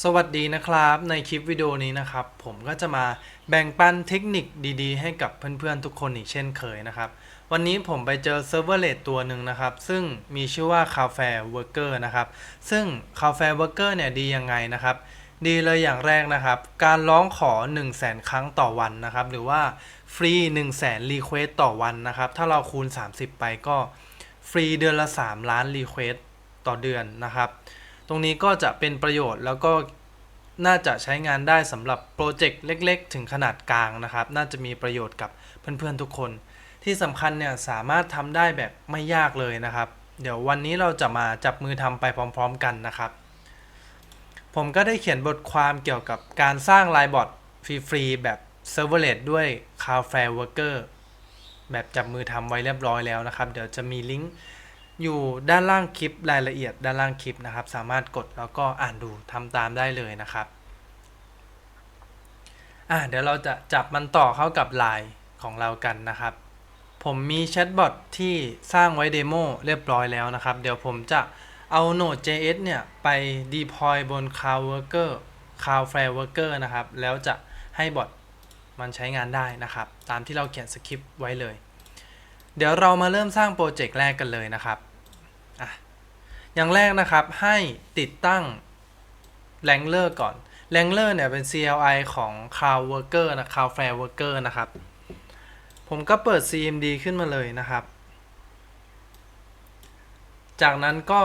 สวัสดีนะครับในคลิปวิดีโอนี้นะครับ ผมก็จะมาแบ่งปันเทคนิคดีๆ ให้กับเพื่อนๆทุกคนอีกเช่นเคยนะครับ วันนี้ผมไปเจอเซิร์ฟเวอร์เลตตัวหนึ่งนะครับ ซึ่งมีชื่อว่า c a f e Worker นะครับ ซึ่ง c a f e Worker เนี่ยดียังไงนะครับ ดีเลยอย่างแรกนะครับ การร้องขอ 1 0 0 0 0แครั้งต่อวันนะครับ หรือว่าฟรี 1 0 0 0 0แรีเควสต่อวันนะครับ ถ้าเราคูณ 30 ไปก็ฟรีเดือนละ 3 ล้านรีเควสต่อเดือนนะครับ รงนี้ก็จะเป็นประโยชน์แล้วก็น่าจะใช้งานได้สำหรับโปรเจกต์เล็กๆ ถึงขนาดกลางนะครับ น่าจะมีประโยชน์กับเพื่อนๆทุกคน ที่สำคัญเนี่ยสามารถทำได้แบบไม่ยากเลยนะครับ เดี๋ยววันนี้เราจะมาจับมือทำไปพร้อม ๆ กันนะครับ ผมก็ได้เขียนบทความเกี่ยวกับการสร้างไลน์บอทฟรีๆ แบบ Serverless ด้วย Cloudflare Worker แบบจับมือทำไว้เรียบร้อยแล้วนะครับ เดี๋ยวจะมีลิงก์ อยู่ด้านล่างคลิปรายละเอียดด้านล่างคลิปนะครับ สามารถกดแล้วก็อ่านดูทำตามได้เลยนะครับอะเดี๋ยวเราจะจับมันต่อเข้ากับไลน์ของเรากันนะครับ ผมมีแชทบอทที่สร้างไว้เดโมเรียบร้อยแล้วนะครับ เดี๋ยวผมจะเอา Node.js เนี่ย ไป deploy บน Cloud Worker Cloudflare Worker นะครับ แล้วจะให้บอทมันใช้งานได้นะครับ ตามที่เราเขียนสคริปต์ไว้เลย เดี๋ยวเรามาเริ่มสร้างโปรเจกต์แรกกันเลยนะครับออย่างแรกนะครับให้ติดตั้ง Wrangler ก่อน Wrangler เนี่ยเป็น CLI ของ Cloud Worker นะ Cloudflare Worker นะครับ ผมก็เปิด CMD ขึ้นมาเลยนะครับ จากนั้นก็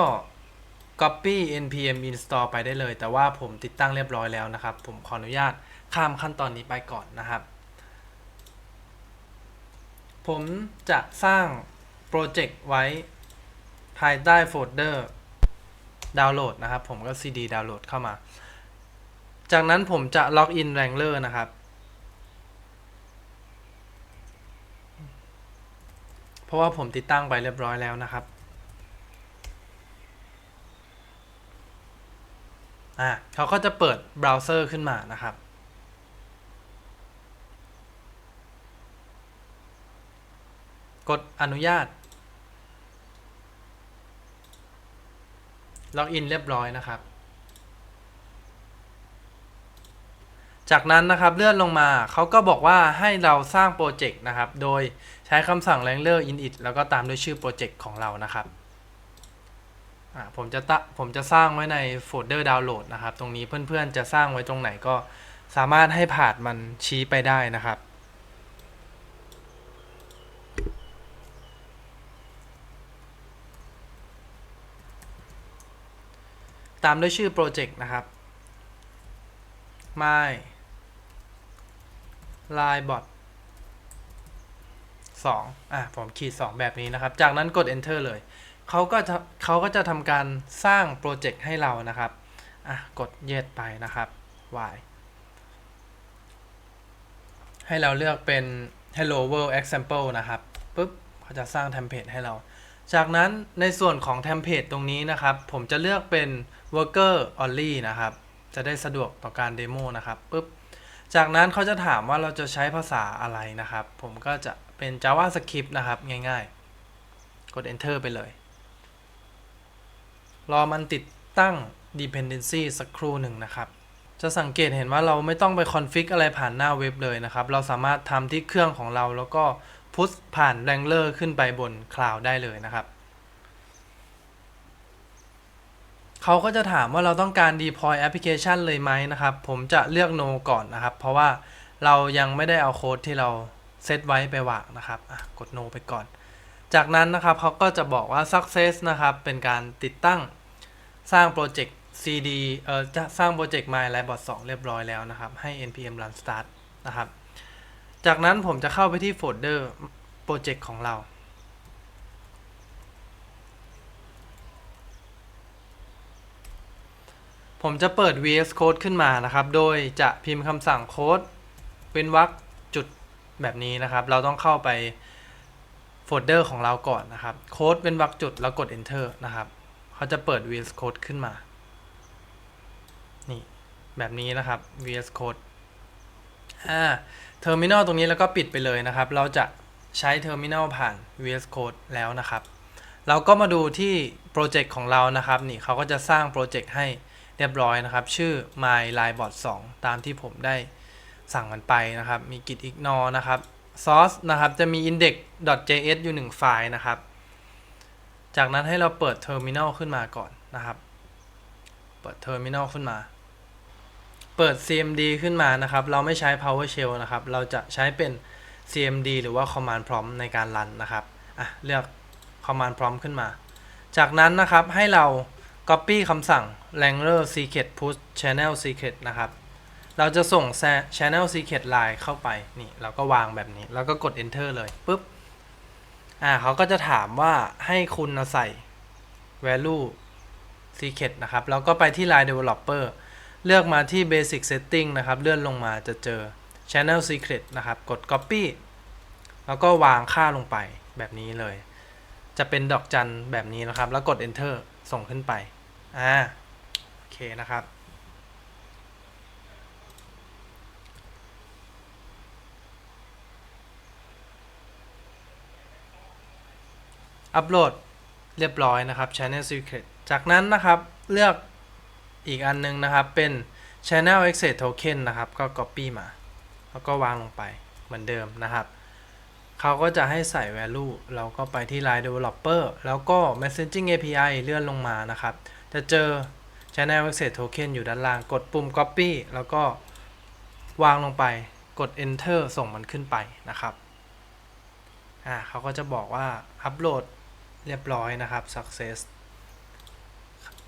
copy npm install ไปได้เลย แต่ว่าผมติดตั้งเรียบร้อยแล้วนะครับ ผมขออนุญาตข้ามขั้นตอนนี้ไปก่อนนะครับ ผมจะสร้างโปรเจกต์ไว้ภายใต้โฟลเดอร์ดาวน์โหลดนะครับ ผมก็ cd ดาวน์โหลดเข้ามา จากนั้นผมจะล็อกอิน Wrangler นะครับ เพราะว่าผมติดตั้งไปเรียบร้อยแล้วนะครับอ่าเขาก็จะเปิดเบราว์เซอร์ขึ้นมานะครับ กดอนุญาต ล็อกอินเรียบร้อยนะครับ จากนั้นนะครับเลื่อนลงมาเขาก็บอกว่าให้เราสร้างโปรเจกต์นะครับ โดยใช้คำสั่ง wrangler init แล้วก็ตามด้วยชื่อโปรเจกต์ของเรานะครับผมจะตะผมจะสร้างไว้ในโฟลเดอร์ดาวน์โหลดนะครับ ตรงนี้เพื่อนๆจะสร้างไว้ตรงไหนก็สามารถให้ผ่านมันชี้ไปได้นะครับ ตามด้วยชื่อโปรเจกต์นะครับ my line bot 2อะผมขีด 2 แบบนี้นะครับ จากนั้นกด enter เลย เขาก็จะเขาก็จะทำการสร้างโปรเจกต์ให้เรานะครับ อะ กด yes ไปนะครับ y ให้เราเลือกเป็น hello world example นะครับปุ๊บเขาจะสร้างเทมเพลตให้เรา จากนั้นในส่วนของเทมเพลตตรงนี้นะครับ ผมจะเลือกเป็น worker only นะครับ จะได้สะดวกต่อการเดโมนะครับปุ๊บจากนั้นเขาจะถามว่าเราจะใช้ภาษาอะไรนะครับ ผมก็จะเป็น JavaScript นะครับ ง่ายๆ กด Enter ไปเลย รอมันติดตั้ง dependency สักครู่หนึ่งนะครับ จะสังเกตเห็นว่าเราไม่ต้องไปคอนฟิกอะไรผ่านหน้าเว็บเลยนะครับ เราสามารถทำที่เครื่องของเราแล้วก็พุชผ่าน Wrangler ขึ้นไปบนคลาวด์ได้เลยนะครับ เขาก็จะถามว่าเราต้องการ deploy application เลยไหมนะครับ ผมจะเลือก no ก่อนนะครับ เพราะว่าเรายังไม่ได้เอาโค้ดที่เราเซตไว้ไปวางนะครับกด no ไปก่อน จากนั้นนะครับเขาก็จะบอกว่า success นะครับ เป็นการติดตั้งสร้างโปรเจกต์ cd เอ่อจะสร้างโปรเจกต์ my l i b o t 2 เรียบร้อยแล้วนะครับ ให้ npm run start นะครับ จากนั้นผมจะเข้าไปที่โฟลเดอร์โปรเจกต์ของเรา ผมจะเปิด VS Code ขึ้นมานะครับ โดยจะพิมพ์คำสั่งโค้ดเป็นวรรคจุดแบบนี้นะครับ เราต้องเข้าไปโฟลเดอร์ของเราก่อนนะครับ โค้ดเป็นวรรคจุดแล้วกด enter นะครับ เขาจะเปิด VS Code ขึ้นมา นี่ แบบนี้นะครับ VS Code อ่า เทอร์มินอลตรงนี้แล้วก็ปิดไปเลยนะครับ เราจะใช้เทอร์มินอลผ่าน VS Code แล้วนะครับ เราก็มาดูที่โปรเจกต์ของเรานะครับ นี่เขาก็จะสร้างโปรเจกต์ให้ เรียบร้อยนะครับ ชื่อ my line bot 2 ตามที่ผมได้สั่งมันไปนะครับ มี git ignore นะครับ source นะครับ จะมี index.js อยู่ 1 ไฟล์นะครับ จากนั้นให้เราเปิด terminal ขึ้นมาก่อนนะครับ เปิด terminal ขึ้นมา เปิด cmd ขึ้นมานะครับ เราไม่ใช้ powershell นะครับ เราจะใช้เป็น cmd หรือว่า command prompt ในการรันนะครับ อะ เลือก command prompt ขึ้นมา จากนั้นนะครับ ให้เรา copy คำสั่ง wrangler secret push channel secret นะครับ เราจะส่ง channel secret line เข้าไป นี่ เราก็วางแบบนี้ แล้วก็กด enter เลยปุ๊บ อ่าเขาก็จะถามว่าให้คุณใส่ value secret นะครับ แล้วก็ไปที่ line developer เลือกมาที่ basic setting นะครับ เลื่อนลงมาจะเจอ channel secret นะครับ กด copy แล้วก็วางค่าลงไปแบบนี้เลย จะเป็นดอกจันแบบนี้นะครับ แล้วกด enter ส่งขึ้นไป อ่าโอเคนะครับ อัปโหลดเรียบร้อยนะครับ Channel Secret จากนั้นนะครับเลือกอีกอันนึงนะครับเป็น Channel Access Token นะครับก็ Copy มา แล้วก็วางลงไปเหมือนเดิมนะครับเขาก็จะให้ใส่ value เราก็ไปที่ line developer แล้วก็ messaging API เลื่อนลงมานะครับ จะเจอ channel access token อยู่ด้านล่างกดปุ่ม copy แล้วก็วางลงไปกด enter ส่งมันขึ้นไปนะครับอ่าเขาก็จะบอกว่า upload เรียบร้อยนะครับ success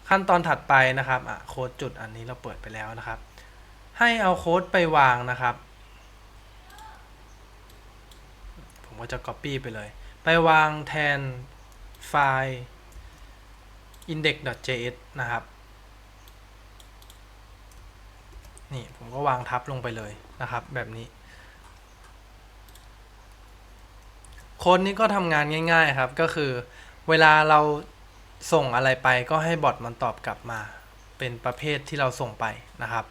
ขั้นตอนถัดไปนะครับอะโค้ดจุดอันนี้เราเปิดไปแล้วนะครับ ให้เอาโค้ดไปวางนะครับ ผมก็จะ copy ไปเลย ไปวางแทนไฟล์ index.js นะครับ นี่ผมก็วางทับลงไปเลยนะครับ แบบนี้ โค้ดนี้ก็ทำงานง่าย ๆ ครับ ก็คือเวลาเราส่งอะไรไปก็ให้บอทมันตอบกลับมา เป็นประเภทที่เราส่งไปนะครับ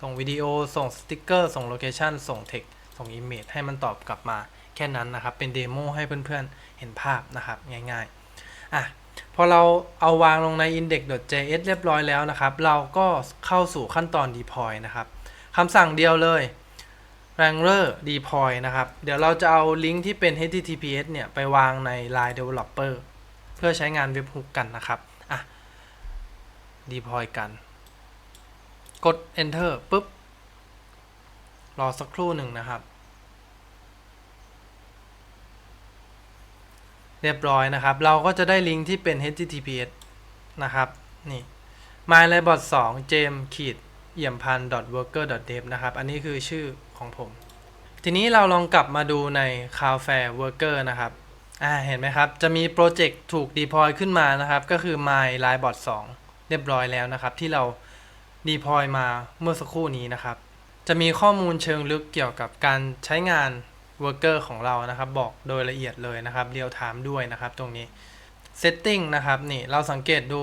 ส่งวิดีโอ ส่งสติกเกอร์ ส่งโลเคชันส่งเท็กส่งอิมเมจให้มันตอบกลับมาแค่นั้นนะครับ เป็นเดโมให้เพื่อนๆ เห็นภาพนะครับ ง่ายๆ อะ พอเราเอาวางลงใน index.js เรียบร้อยแล้วนะครับ เราก็เข้าสู่ขั้นตอน deploy นะครับคำสั่งเดียวเลย wrangler deploy นะครับ เดี๋ยวเราจะเอาลิงก์ที่เป็น https เนี่ย ไปวางใน line developer เพื่อใช้งานเว็บฮุกกันนะครับอะ deploy กัน กด enter ปุ๊บ รอสักครู่หนึ่งนะครับ เรียบร้อยนะครับ เราก็จะได้ลิงก์ที่เป็น https นะครับ นี่ mylabot 2 james ขีดเอี่ยมพัน worker dev นะครับ อันนี้คือชื่อของผม ทีนี้เราลองกลับมาดูใน Cloudflare worker นะครับ อ่า เห็นไหมครับ จะมีโปรเจกต์ถูก deploy ขึ้นมานะครับ ก็คือ mylabot 2 เรียบร้อยแล้วนะครับ ที่เรา deploy มาเมื่อสักครู่นี้นะครับ จะมีข้อมูลเชิงลึกเกี่ยวกับการใช้งาน worker ของเรานะครับ บอกโดยละเอียดเลยนะครับเรียลไทม์ด้วยนะครับตรงนี้ setting นะครับนี่เราสังเกตดู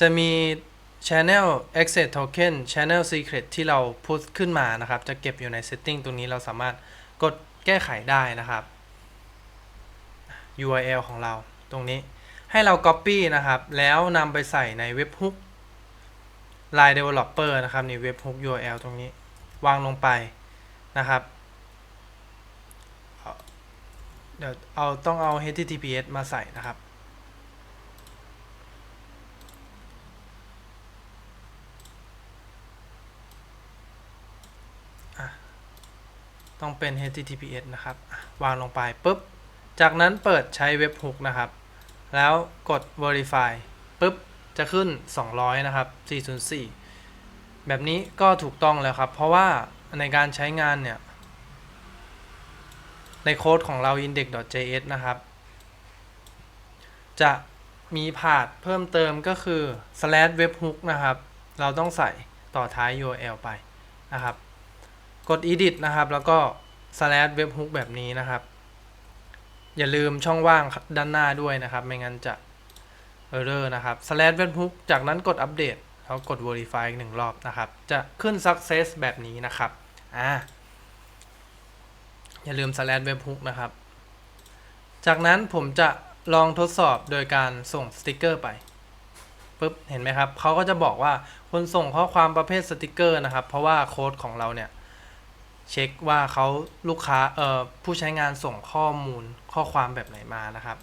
จะมี channel access token channel secret ที่เรา push ขึ้นมานะครับ จะเก็บอยู่ใน setting ตรงนี้เราสามารถกดแก้ไขได้นะครับ URL ของเราตรงนี้ให้เรา copy นะครับ แล้วนำไปใส่ในเว็บ hook line developer นะครับนี่เว็บ hook URL ตรงนี้ วางลงไปนะครับ เดี๋ยวเอาต้องเอา https มาใส่นะครับ ต้องเป็น https นะครับ วางลงไปปุ๊บ จากนั้นเปิดใช้เว็บฮุกนะครับ แล้วกด verify ปุ๊บ จะขึ้น 200 นะครับ 404 แบบนี้ก็ถูกต้องแล้วครับ เพราะว่าในการใช้งานเนี่ย ในโค้ดของเรา index.js นะครับ จะมีพาดเพิ่มเติมก็คือ slash webhook นะครับ เราต้องใส่ต่อท้าย URL ไปนะครับ กด edit นะครับ แล้วก็ slash webhook แบบนี้นะครับ อย่าลืมช่องว่างด้านหน้าด้วยนะครับ ไม่งั้นจะ error นะครับ slash webhook จากนั้นกดอัปเดตแล้วกด verify อีกหนึ่งรอบนะครับ จะขึ้น success แบบนี้นะครับ อ่า อย่าลืม slash webhook นะครับ จากนั้นผมจะลองทดสอบโดยการส่งสติกเกอร์ไปปุ๊บเห็นไหมครับเขาก็จะบอกว่าคนส่งข้อความประเภทสติกเกอร์นะครับ เพราะว่าโค้ดของเราเนี่ยเช็คว่าเขาลูกค้าเอ่อผู้ใช้งานส่งข้อมูลข้อความแบบไหนมานะครับ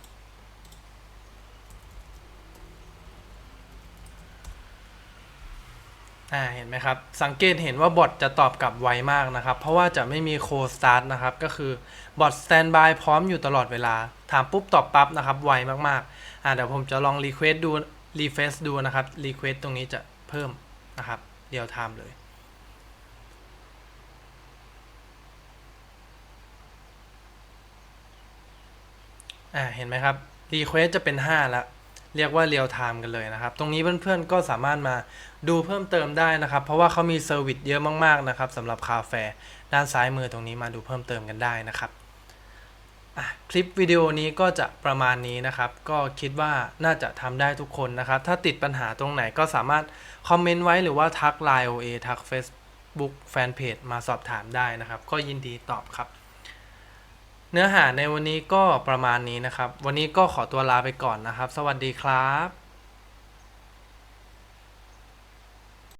อ่าเห็นไหมครับ สังเกตเห็นว่าบอทจะตอบกลับไวมากนะครับ เพราะว่าจะไม่มีโคสตาร์ทนะครับ ก็คือบอทสแตนบายพร้อมอยู่ตลอดเวลา ถามปุ๊บตอบปั๊บนะครับ ไวมากๆอ่าเดี๋ยวผมจะลองรีเควสดูรีเฟซดูนะครับรีเควสตรงนี้จะเพิ่มนะครับเดียวไทม์เลยอ่าเห็นไหมครับ Request จะเป็น 5 แล้ว เรียกว่าเรียลไทม์กันเลยนะครับ ตรงนี้เพื่อนๆก็สามารถมาดูเพิ่มเติมได้นะครับ เพราะว่าเขามีเซอร์วิสเยอะมากๆนะครับสำหรับคาเฟ่ด้านซ้ายมือตรงนี้มาดูเพิ่มเติมกันได้นะครับคลิปวิดีโอนี้ก็จะประมาณนี้นะครับ ก็คิดว่าน่าจะทำได้ทุกคนนะครับ ถ้าติดปัญหาตรงไหนก็สามารถคอมเมนต์ไว้หรือว่าทัก Line OA ทัก Facebook Fanpage มาสอบถามได้นะครับ ก็ยินดีตอบครับ เนื้อหาในวันนี้ก็ประมาณนี้นะครับ วันนี้ก็ขอตัวลาไปก่อนนะครับ สวัสดีครับ